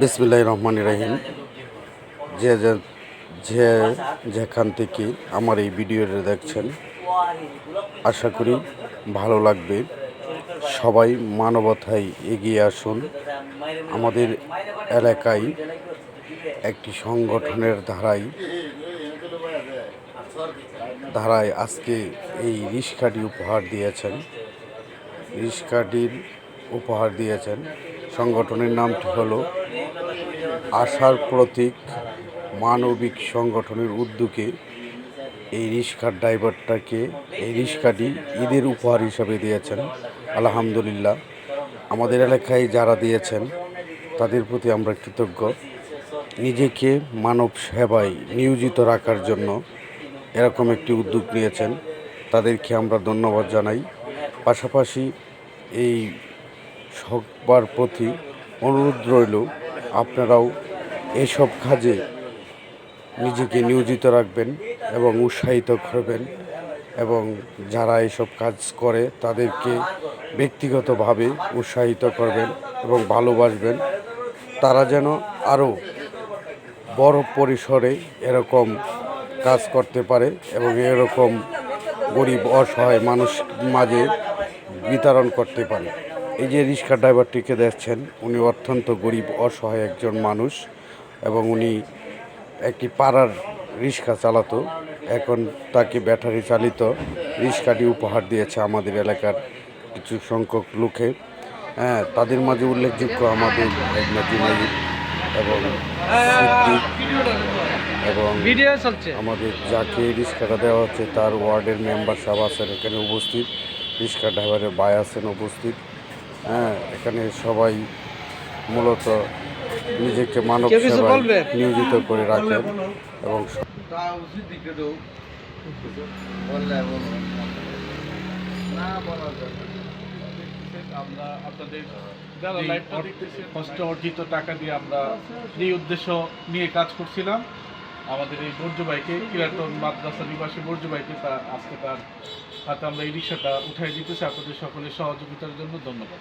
বিসমিল্লাহ রহমান রাহিম। যে যে- যেখান থেকে আমার এই ভিডিওটা দেখছেন, আশা করি ভালো লাগবে। সবাই মানবতায় এগিয়ে আসুন। আমাদের এলাকায় একটি সংগঠনের ধারায় ধারায় আজকে এই রিস্কাটি উপহার দিয়েছেন। রিস্কাটির উপহার দিয়েছেন। সংগঠনের নামটি হলো আশার প্রতীক মানবিক সংগঠনের উদ্যোগে এই রিক্সার ড্রাইভারটাকে, এই রিক্সাটি ঈদের উপহার হিসাবে দিয়েছেন। আলহামদুলিল্লাহ। আমাদের এলাকায় যারা দিয়েছেন, তাদের প্রতি আমরা কৃতজ্ঞ। নিজেকে মানব সেবায় নিয়োজিত রাখার জন্য এরকম একটি উদ্যোগ নিয়েছেন। তাদেরকে আমরা ধন্যবাদ জানাই। পাশাপাশি এই সবার প্রতি অনুরোধ রইল, আপনারাও এসব কাজে নিজেকে নিয়োজিত রাখবেন এবং উৎসাহিত করবেন এবং যারা এসব কাজ করে তাদেরকে ব্যক্তিগতভাবে উৎসাহিত করবেন এবং ভালোবাসবেন। তারা যেন আরও বড় পরিসরে এরকম কাজ করতে পারে এবং এরকম গরিব, অসহায় মানুষ মাঝে বিতরণ করতে পারে। এই যে রিক্সা ড্রাইভারটিকে দেখছেন উনি অত্যন্ত গরিব অসহায় একজন মানুষ এবং উনি একটি পাড়ার রিক্সা চালাতো। এখন তাকে ব্যাটারি চালিত রিক্সাটি উপহার দিয়েছে আমাদের এলাকার কিছু সংখ্যক লোকে। হ্যাঁ তাদের মাঝে উল্লেখযোগ্য আমাদের জুনাইদ এবং এবং আমাদের যাকে রিক্সাটা দেওয়া হচ্ছে তার ওয়ার্ডের মেম্বার সব আছেন এখানে উপস্থিত। রিক্সা ড্রাইভারের ভাই আছেন উপস্থিত। হ্যাঁ এখানে সবাই মূলত নিজেকে মানব সেবায় নিয়োজিত করে রাখেন এবং আমরা আপনাদের অর্থ- কষ্ট অর্জিত টাকা দিয়ে আমরা যেই উদ্দেশ্য নিয়ে কাজ করছিলাম। আমাদের এই বর্জ্য বাইকে, কিরাতন মাদ্রাসা নিবাসী বর্জ্য বাইকে তার, আজকে তার হাতে আমরা এই রিক্সাটা উঠাই দিতেছি। আপনাদের সকলের সহযোগিতার জন্য ধন্যবাদ।